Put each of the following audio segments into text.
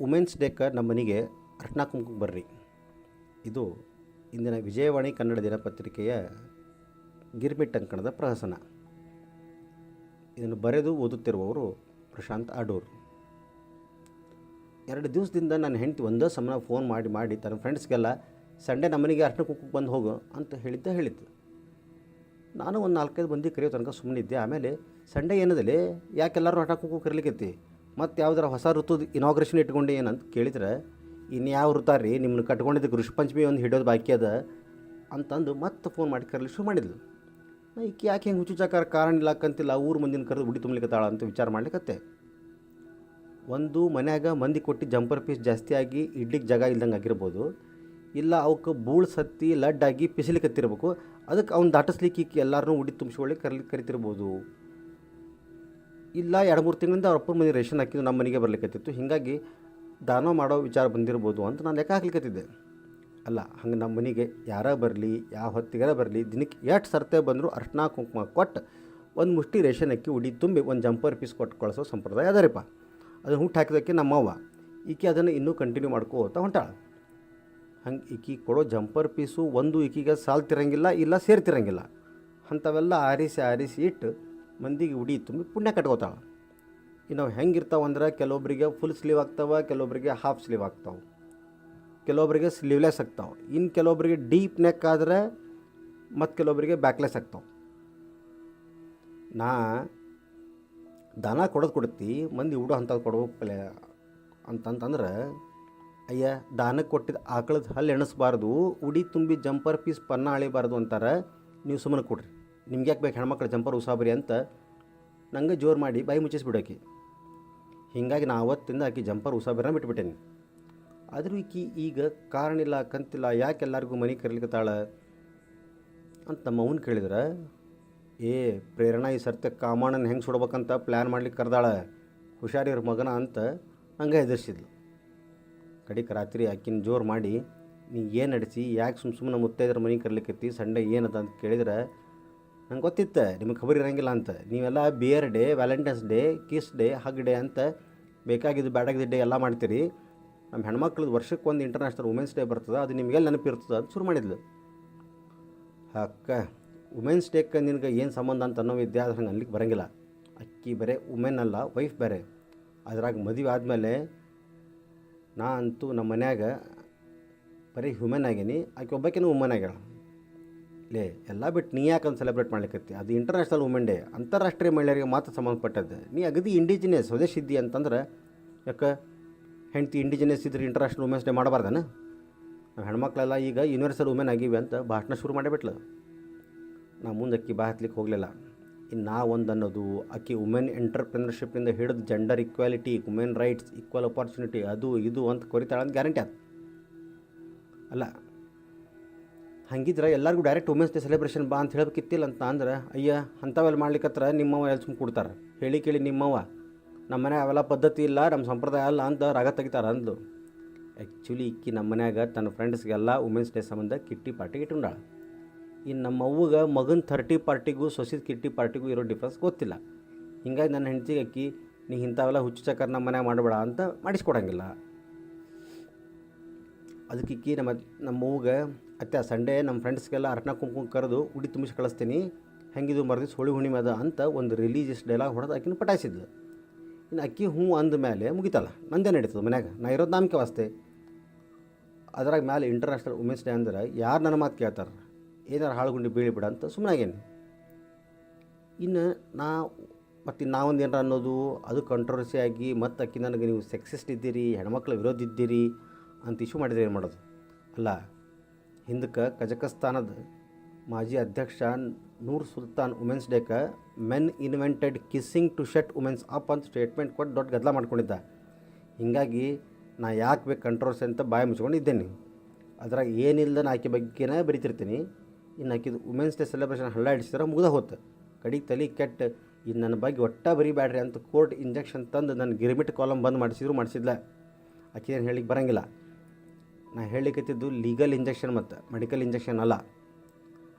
Women's ಡೇಕ್ಕೆ ನಮ್ಮ ಮನೆಗೆ ಅರ್ಶನ ಬರ್ರಿ. ಇದು ಇಂದಿನ ವಿಜಯವಾಣಿ ಕನ್ನಡ ದಿನಪತ್ರಿಕೆಯ ಗಿರ್ಮಿಟ್ ಅಂಕಣದ ಪ್ರಹಸನ. ಇದನ್ನು ಬರೆದು ಓದುತ್ತಿರುವವರು ಪ್ರಶಾಂತ್ ಆಡೂರ್. ಎರಡು ದಿವಸದಿಂದ ನನ್ನ ಹೆಂಡತಿ ಒಂದೇ ಸಮನ ಫೋನ್ ಮಾಡಿ ಮಾಡಿ ತನ್ನ ಫ್ರೆಂಡ್ಸ್ಗೆಲ್ಲ, ಸಂಡೇ ನಮ್ಮನೆಗೆ ಅರ್ಶನ ಕುಂಕುಮಕ್ಕೆ ಬಂದು ಹೋಗು ಅಂತ ಹೇಳಿದ್ದ ಹೇಳಿದ್ದು ನಾನು ಒಂದು ನಾಲ್ಕೈದು ಮಂದಿ ಕರೆಯೋ ತನಕ ಸುಮ್ಮನಿದ್ದೆ. ಆಮೇಲೆ, ಸಂಡೇ ಏನದಲ್ಲಿ ಯಾಕೆ ಎಲ್ಲರೂ ಹಠ ಕುಂಕುಮ ಕರಿಲಿಕ್ಕೈತಿ ಮತ್ತು ಯಾವ್ದಾರ ಹೊಸ ಋತುದ ಇನಾಗ್ರೇಷನ್ ಇಟ್ಕೊಂಡು ಏನಂತ ಕೇಳಿದ್ರೆ ಇನ್ಯಾವ ಋತ ರೀ ನಿಮ್ಮನ್ನು ಕಟ್ಕೊಂಡಿದ್ದಕ್ಕೆ ಋಷಿ ಪಂಚಮಿ ಒಂದು ಹಿಡಿಯೋದು ಬಾಕಿ ಅದ ಅಂತಂದು ಮತ್ತೆ ಫೋನ್ ಮಾಡಿ ಕರಲಿ ಶುರು ಮಾಡಿದ್ಲು. ನಾ ಈಕೆ ಯಾಕೆ ಹೆಂಗೆ ಹುಚ್ಚುಚಾಕಾರ ಕಾರಣ ಇಲ್ಲ ಅಕ್ಕಂತಿಲ್ಲ, ಊರು ಮಂದಿನ ಕರೆದು ಉಡಿ ತುಂಬಲಿಕ್ಕತ್ತಾಳ ಅಂತ ವಿಚಾರ ಮಾಡ್ಲಿಕ್ಕತ್ತೆ ಒಂದು ಮನ್ಯಾಗ ಮಂದಿ ಕೊಟ್ಟು ಜಂಪರ್ ಪೀಸ್ ಜಾಸ್ತಿ ಆಗಿ ಇಡ್ಲಿಕ್ಕೆ ಜಾಗ ಇಲ್ದಂಗೆ ಆಗಿರ್ಬೋದು. ಇಲ್ಲ ಅವಕ್ಕೆ ಬೂಳ್ ಸತ್ತಿ, ಲಡ್ಡಾಗಿ ಪಿಸಿಲಿಕ್ಕತ್ತಿರ್ಬೇಕು ಅದಕ್ಕೆ ಅವ್ನು ದಾಟಿಸ್ಲಿಕ್ಕೆ ಎಲ್ಲರನ್ನೂ ಉಡಿ ತುಂಬಿಸ್ಕೊಳ್ಳಿ ಕರ್ಲಿ, ಕರಿತಿರ್ಬೋದು. ಇಲ್ಲ, ಎರಡು ಮೂರು ತಿಂಗಳಿಂದ ಅವ್ರ ಅಪ್ಪನ ಮನೆ ರೇಷನ್ ಹಾಕಿದ್ದು ನಮ್ಮ ಮನೆಗೆ ಬರ್ಲಿಕ್ಕತ್ತಿತ್ತು. ಹೀಗಾಗಿ ದಾನ ಮಾಡೋ ವಿಚಾರ ಬಂದಿರ್ಬೋದು ಅಂತ ನಾನು ಲೆಕ್ಕ ಹಾಕ್ಲಿಕ್ಕತ್ತಿದ್ದೆ. ಅಲ್ಲ, ಹಂಗೆ ನಮ್ಮ ಮನೆಗೆ ಯಾರ ಬರಲಿ, ಯಾವ ಹೊತ್ತಿಗಾರ ಬರಲಿ, ದಿನಕ್ಕೆ ಎಷ್ಟು ಸರ್ತೆ ಬಂದರೂ ಅರ್ಶಿನ ಕುಂಕುಮ ಕೊಟ್ಟು ಒಂದು ಮುಷ್ಟಿ ರೇಷನ್ ಅಕ್ಕಿ ಉಡಿ ತುಂಬಿ ಒಂದು ಜಂಪರ್ ಪೀಸ್ ಕೊಟ್ಟು ಕಳಿಸೋ ಸಂಪ್ರದಾಯ ಅದರಿಪ್ಪ ಅದನ್ನು ಹುಟ್ಟು ಹಾಕಿದಕ್ಕೆ ನಮ್ಮವ್ವ ಈಕೆ ಅದನ್ನು ಇನ್ನೂ ಕಂಟಿನ್ಯೂ ಮಾಡ್ಕೋತ ಹೊಂಟಾಳ. ಹಂಗೆ ಈಕಿ ಕೊಡೋ ಜಂಪರ್ ಪೀಸು ಒಂದು ಈಕಿಗೆ ಸಾಲ್ತಿರಂಗಿಲ್ಲ, ಇಲ್ಲ ಸೇರ್ತಿರಂಗಿಲ್ಲ. ಅಂಥವೆಲ್ಲ ಆರಿಸಿ ಆರಿಸಿ ಇಟ್ಟು ಮಂದಿಗೆ ಉಡಿ ತುಂಬಿ ಪುಣ್ಯ ಕಟ್ಕೋತಾಳೆ. ಇನ್ನು ಹೆಂಗಿರ್ತಾವೆ ಅಂದ್ರೆ ಕೆಲವೊಬ್ಬರಿಗೆ ಫುಲ್ ಸ್ಲೀವ್ ಆಗ್ತಾವೆ ಕೆಲವೊಬ್ಬರಿಗೆ ಹಾಫ್ ಸ್ಲೀವ್ ಆಗ್ತಾವೆ. ಕೆಲವೊಬ್ಬರಿಗೆ ಸ್ಲೀವ್ಲೆಸ್ ಆಗ್ತಾವೆ. ಇನ್ನು ಕೆಲವೊಬ್ಬರಿಗೆ ಡೀಪ್ ನೆಕ್ ಆದರೆ ಮತ್ತು ಕೆಲವೊಬ್ಬರಿಗೆ ಬ್ಯಾಕ್ಲೆಸ್ ಆಗ್ತಾವೆ. ನಾ ದಾನ ಕೊಡೋದು ಕೊಡ್ತಿ, ಮಂದಿ ಉಡೋ ಅಂಥದ್ದು ಕೊಡ್ಬೇಕಲ್ಲ ಅಂತಂತಂದ್ರೆ, ಅಯ್ಯ ದಾನಕ್ಕೆ ಕೊಟ್ಟಿದ್ದ ಆಕಳದ ಹಲ್ಲು ಎಣಿಸ್ಬಾರ್ದು, ಉಡಿ ತುಂಬಿ ಜಂಪರ್ ಪೀಸ್ ಪನ್ನ ಅಳಿಬಾರ್ದು ಅಂತಾರೆ, ನೀವು ಸುಮ್ಮನೆ ಕೊಡ್ರಿ. ನಿಮ್ಗೆ ಯಾಕೆ ಬೇಕು ಹೆಣ್ಮಕ್ಳು ಜಂಪರ್ ಉಸಾಬರಿ ಅಂತ ನಂಗೆ ಜೋರು ಮಾಡಿ ಬಾಯಿ ಮುಚ್ಚಿಸ್ಬಿಡೋಕೆ. ಹೀಗಾಗಿ ನಾ ಅವತ್ತಿಂದ ಆಕೆ ಜಂಪರ್ ಉಸಾಬರಿನ ಬಿಟ್ಬಿಟ್ಟೇನಿ. ಆದರೂ ಈಕಿ ಈಗ ಕಾರಣ ಇಲ್ಲ ಕಂತಿಲ್ಲ, ಯಾಕೆ ಎಲ್ಲರಿಗೂ ಮನೆ ಕರೀಲಿಕ್ಕತ್ತಾಳ ಅಂತ ನಮ್ಮ ಅವನು ಕೇಳಿದ್ರೆ, ಏ, ಪ್ರೇರಣಾ ಈ ಸರ್ತ್ಯ ಕಾಮಣ್ಣನ ಹೆಂಗೆ ಸುಡ್ಬೇಕಂತ ಪ್ಲ್ಯಾನ್ ಮಾಡ್ಲಿಕ್ಕೆ ಕರೆದಾಳ ಹುಷಾರಿರೋ ಮಗನ ಅಂತ ಹಂಗೆ ಎದುರಿಸಿದ್ಲು ಕಡಿಕ ರಾತ್ರಿ ಆಕಿನ ಜೋರು ಮಾಡಿ, ನೀ ಏನು ನಡೆಸಿ, ಯಾಕೆ ಸುಮ್ಮ ಸುಮ್ಮನೆ ಮುತ್ತೈದ್ರ ಮನೆ ಕರ್ಲಿಕ್ಕತ್ತಿ ಸಂಡೆ ಏನದ? ಅಂತ ಕೇಳಿದ್ರೆ ನಂಗೆ ಗೊತ್ತಿತ್ತು? ನಿಮಗೆ ಖಬರ್ ಇರಂಗಿಲ್ಲ ಅಂತ. ನೀವೆಲ್ಲ beer day valentine's day kiss day hug day ಅಂತ ಬೇಕಾಗಿದ್ದು ಬ್ಯಾಡಾಗಿದ್ದ ಡೇ ಎಲ್ಲ ಮಾಡ್ತೀರಿ. ನಮ್ಮ ಹೆಣ್ಮಕ್ಳದ್ದು ವರ್ಷಕ್ಕೆ ಒಂದು ಇಂಟರ್ನ್ಯಾಷನಲ್ ವುಮೆನ್ಸ್ ಡೇ ಬರ್ತದೆ, ಅದು ನಿಮಗೆಲ್ಲ ನೆನಪಿರ್ತದೆ ಅಂತ ಶುರು ಮಾಡಿದ್ಲು. ಅಕ್ಕ ವುಮೆನ್ಸ್ ಡೇಕ್ಕೆ ನಿನಗೆ ಏನು ಸಂಬಂಧ ಅಂತ ಅನ್ನೋ ವಿದ್ಯೆ ಆದ್ರೆ ಹಂಗೆ ಅನ್ಲಿಕ್ಕೆ ಬರೋಂಗಿಲ್ಲ. ಅಕ್ಕಿ ಬರೀ ವುಮೆನ್ ಅಲ್ಲ ವೈಫ್ ಬೇರೆ. ಅದ್ರಾಗ ಮದುವೆ ಆದಮೇಲೆ ನಾ ಅಂತೂ ನಮ್ಮ ಮನ್ಯಾಗ ಬರೀ ಹ್ಯೂಮನ್ ಆಗೇನಿ, ಆಕೆ ಒಬ್ಬಾಕಿನೂ ವುಮನ್ ಆಗ್ಯಾಳ ಲೇ, ಎಲ್ಲ ಬಿಟ್ಟು ನೀ ಯಾಕಂತ ಸೆಲೆಬ್ರೇಟ್ ಮಾಡ್ಲಿಕ್ಕತ್ತಿ ಅದು ಇಂಟರ್ನ್ಯಾಷನಲ್ ವುಮೆನ್ ಡೇ ಅಂತಾರಾಷ್ಟ್ರೀಯ ಮಹಿಳೆಯರಿಗೆ ಮಾತ್ರ ಸಂಬಂಧಪಟ್ಟದ್ದು. ನೀ ಅಗದಿ ಇಂಡಿಜಿನಿಯಸ್ ಸ್ವದೇಶಿ ಇದ್ದಿ ಅಂತಂದ್ರೆ ಯಾಕೆ? ಹೆಂಡತಿ ಇಂಡಿಜಿನಿಯಸ್ ಇದ್ರೆ ಇಂಟರ್ನ್ಯಾಷನಲ್ ವುಮೆನ್ಸ್ ಡೇ ಮಾಡಬಾರ್ದನ? ನಾವು ಹೆಣ್ಮಕ್ಳೆಲ್ಲ ಈಗ ಯೂನಿವರ್ಸಲ್ ವುಮೆನ್ ಆಗಿವೆ ಅಂತ ಭಾಷಣ ಶುರು ಮಾಡಿಬಿಟ್ಲು. ನಾ ಮುಂದೆ ಅಕ್ಕಿ ಬಾ ಹತ್ಲಿಕ್ಕೆ ಹೋಗಲಿಲ್ಲ. ಇನ್ನು ನಾ ಒಂದು ಅನ್ನೋದು ಅಕ್ಕಿ ವುಮೆನ್ ಎಂಟರ್ಪ್ರಿನರ್ಶಿಪ್ನಿಂದ ಹಿಡಿದು gender equality women rights equal opportunity ಅದು, ಇದು ಅಂತ ಕೊರಿತಾಳೆ ಅಂತ ಗ್ಯಾರಂಟಿ ಆಯ್ತು ಅಲ್ಲ ಹಂಗಿದ್ರೆ ಎಲ್ಲರಿಗೂ ಡೈರೆಕ್ಟ್ ವುಮೆನ್ಸ್ ಡೇ ಸೆಲೆಬ್ರೇಷನ್ ಬಾ ಅಂತ ಹೇಳಬೇಕಿತ್ತಿಲ್ಲ ಅಂತ ಅಂದ್ರೆ, ಅಯ್ಯ, ಅಂಥವೆಲ್ಲ ಮಾಡ್ಲಿಕ್ಕತ್ರ ನಿಮ್ಮವ ಎಲ್ಲಿ ಸುಮ್ಮ ಕೊಡ್ತಾರೆ. ಹೇಳಿ ಕೇಳಿ ನಿಮ್ಮವ ನಮ್ಮ ಮನೆ ಅವೆಲ್ಲ ಪದ್ಧತಿ ಇಲ್ಲ ನಮ್ಮ ಸಂಪ್ರದಾಯ ಅಲ್ಲ ಅಂತ ರಾಗ ತೆಗಿತಾರೆ ಅಂದ್ಲು. ಆ್ಯಕ್ಚುಲಿ ಇಕ್ಕಿ ನಮ್ಮ ಮನ್ಯಾಗ ತನ್ನ ಫ್ರೆಂಡ್ಸ್ಗೆಲ್ಲ ವುಮೆನ್ಸ್ ಡೇ ಸಂಬಂಧ ಕಿಟ್ಟಿ ಪಾರ್ಟಿಗೆ ಇಟ್ಕೊಂಡಾಳ ಇನ್ನು ನಮ್ಮ ಅವ್ವಗೆ ಮಗನ ಥರ್ಟಿ ಪಾರ್ಟಿಗೂ ಸೊಸಿದ ಕಿಟ್ಟಿ ಪಾರ್ಟಿಗೂ ಇರೋ ಡಿಫ್ರೆನ್ಸ್ ಗೊತ್ತಿಲ್ಲ. ಹಿಂಗಾಗಿ ನನ್ನ ಹೆಂಡತಿಗೆ ಅಕ್ಕಿ, ನೀ ಇಂಥವೆಲ್ಲ ಹುಚ್ಚು ಚಕ್ಕರ್ ನಮ್ಮ ಮನ್ಯಾಗ ಮಾಡಬೇಡ ಅಂತ ಮಾಡಿಸ್ಕೊಡಂಗಿಲ್ಲ. ಅದಕ್ಕೆ ನಮ್ಮ ನಮ್ಮ ಅತ್ತೆ ಸಂಡೇ ನಮ್ಮ ಫ್ರೆಂಡ್ಸ್ಗೆಲ್ಲ ಅರ್ಣ ಕುಂಕುಮ ಕರೆದು ಉಡಿ ತುಂಬಿಸಿ ಕಳಿಸ್ತೀನಿ. ಹೆಂಗಿದು ಮರದ ಹೋಳಿ ಹುಣ್ಣಿಮೆ ಅದ ಅಂತ ಒಂದು ರಿಲೀಜಿಯಸ್ ಡೈಲಾಗ್ ಹೊಡೆದು ಆಕಿನ ಪಟಾಯಿಸಿದ್ಲು. ಇನ್ನು ಅಕ್ಕಿ ಹ್ಞೂ ಅಂದ ಮೇಲೆ ಮುಗಿತಲ್ಲ, ನಂದೇ ನಡೀತದೆ ಮನ್ಯಾಗ. ನಾ ಇರೋದು ನಾಮಿಕೆ ವಾಸ್ತೆ. ಅದ್ರಾಗ ಮೇಲೆ ಇಂಟರ್ನ್ಯಾಷನಲ್ ವುಮೆನ್ಸ್ ಡೇ ಅಂದ್ರೆ ಯಾರು ನನ್ನ ಮಾತು ಕೇಳ್ತಾರೆ? ಏನಾರು ಹಾಳುಗುಂಡಿ ಬೀಳಿ ಬಿಡ ಅಂತ ಸುಮ್ಮನಾಗೇನು ಇನ್ನು ನಾ ಮತ್ತು ನಾವೊಂದು ಏನಾರ ಅನ್ನೋದು, ಅದು ಕಂಟ್ರವರ್ಸಿ ಆಗಿ ಮತ್ತು ಅಕ್ಕಿ ನನಗೆ ನೀವು ಸೆಕ್ಸಿಸ್ಟ್ ಇದ್ದೀರಿ, ಹೆಣ್ಮಕ್ಳ ವಿರೋಧ ಇದ್ದೀರಿ ಅಂತ ಇಶ್ಯೂ ಮಾಡಿದ್ರೆ ಏನು ಮಾಡೋದು? ಅಲ್ಲ, ಹಿಂದಕ್ಕೆ ಕಜಕಸ್ತಾನದ ಮಾಜಿ ಅಧ್ಯಕ್ಷ Nur Sultan women's ಡೇಕ men invented kissing to shut women's up ಅಂತ ಸ್ಟೇಟ್ಮೆಂಟ್ ಕೊಟ್ಟು ದೊಡ್ಡ ಗದ್ದಲ ಮಾಡ್ಕೊಂಡಿದ್ದ. ಹೀಗಾಗಿ ನಾ ಯಾಕೆ ಬೇಕು ಕಂಟ್ರೋಲ್ಸ್ ಅಂತ ಬಾಯಿ ಮುಚ್ಕೊಂಡು ಇದ್ದೇನೆ ಅದ್ರಾಗ ಏನಿಲ್ಲದ ಆಕೆ ಬಗ್ಗೆನೇ ಬರಿತಿರ್ತೀನಿ. ಇನ್ನು ಆಕಿದು ವುಮೆನ್ಸ್ ಡೇ ಸೆಲೆಬ್ರೇಷನ್ ಹಳ್ಳ ಹಿಡಿಸಿದ್ರೆ ಮುಗ್ದ ಹೋತು. ಕಡಿಗೆ ತಲೆ ಕೆಟ್ಟ ಇನ್ನು ನನ್ನ ಬಗ್ಗೆ ಒಟ್ಟ ಬರಿಬ್ಯಾಡ್ರಿ ಅಂತ ಕೋರ್ಟ್ ಇಂಜೆಕ್ಷನ್ ತಂದು ನನ್ನ ಗಿರಿಮಿಟ್ ಕಾಲಮ್ ಬಂದ್ ಮಾಡಿಸಿದ್ರು ಮಾಡಿಸಿದ್ಲ. ಆಕೆ ಏನು ಹೇಳಿಕ್ಕೆ ಬರೋಂಗಿಲ್ಲ. ನಾ ಹೇಳಿಕತ್ತಿದ್ದು ಲೀಗಲ್ ಇಂಜೆಕ್ಷನ್ ಮತ್ತು ಮೆಡಿಕಲ್ ಇಂಜೆಕ್ಷನ್ ಅಲ್ಲ.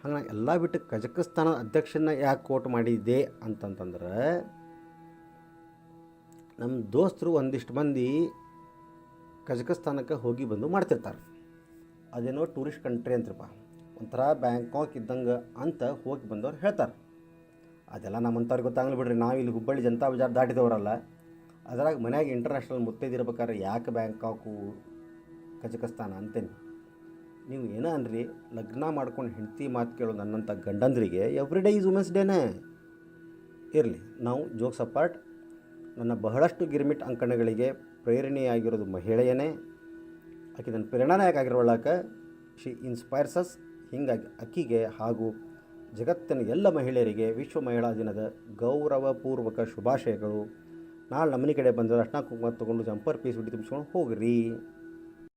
ಹಂಗೆ ನಾ ಎಲ್ಲ ಬಿಟ್ಟು ಕಜಕಸ್ತಾನ ಅಧ್ಯಕ್ಷನ ಯಾಕೆ ಕೋಟ್ ಮಾಡಿದ್ದೆ ಅಂತಂತಂದ್ರೆ ನಮ್ಮ ದೋಸ್ತರು ಒಂದಿಷ್ಟು ಮಂದಿ ಕಜಕಸ್ತಾನಕ್ಕೆ ಹೋಗಿ ಬಂದು ಮಾಡ್ತಿರ್ತಾರೆ. ಅದೇನೋ ಟೂರಿಸ್ಟ್ ಕಂಟ್ರಿ ಅಂತ್ರಪ್ಪ. ಒಂಥರ ಬ್ಯಾಂಕಾಕ್ ಇದ್ದಂಗೆ ಅಂತ ಹೋಗಿ ಬಂದವ್ರು ಹೇಳ್ತಾರೆ. ಅದೆಲ್ಲ ನಮ್ಮಂಥವ್ರಿಗೆ ಗೊತ್ತಾಗಲಿ ಬಿಡ್ರಿ, ನಾವು ಇಲ್ಲಿ ಹುಬ್ಬಳ್ಳಿ ಜನತಾ ಬಜಾರ್ ದಾಟಿದವರಲ್ಲ. ಅದರಾಗ ಮನ್ಯಾಗ ಇಂಟರ್ನ್ಯಾಷನಲ್ ಮುತ್ತೈದಿರ್ಬೇಕಾದ್ರೆ ಯಾಕೆ ಬ್ಯಾಂಕಾಕು ಕಜಕಸ್ತಾನ ಅಂತೇನೆ. ನೀವು ಏನೋ ಅನ್ರಿ? ಲಗ್ನ ಮಾಡ್ಕೊಂಡು ಹೆಂಡತಿ ಮಾತು ಕೇಳೋ ನನ್ನಂಥ ಗಂಡಂದ್ರಿಗೆ ಎವ್ರಿ ಡೇ ಈಸ್ ವುಮೆನ್ಸ್ ಡೇನೇ ಇರಲಿ, ನಾವು ಜೋಕ್ಸ್ ಅಪಾರ್ಟ್ ನನ್ನ ಬಹಳಷ್ಟು ಗಿರ್ಮಿಟ್ ಅಂಕಣಗಳಿಗೆ ಪ್ರೇರಣೆಯಾಗಿರೋದು ಮಹಿಳೆಯೇ ಆಕೆ ನನ್ನ ಪ್ರೇರಣಾನಾಯಕ ಶಿ ಶಿ ಅಸ್ ಹಿಂಗಾಗಿ ಅಕ್ಕಿಗೆ ಹಾಗೂ ಜಗತ್ತಿನ ಎಲ್ಲ ಮಹಿಳೆಯರಿಗೆ ವಿಶ್ವ ಮಹಿಳಾ ದಿನದ ಗೌರವಪೂರ್ವಕ ಶುಭಾಶಯಗಳು. ನಾಳೆ ನಮ್ಮನೆ ಕಡೆ ಬಂದರೆ ಅಷ್ಟ ಕುಂಕುಮ ತೊಗೊಂಡು ಜಂಪರ್ ಪೀಸ್ ಬಿಟ್ಟು ತುಂಬಿಸ್ಕೊಂಡು ಹೋಗ್ರಿ.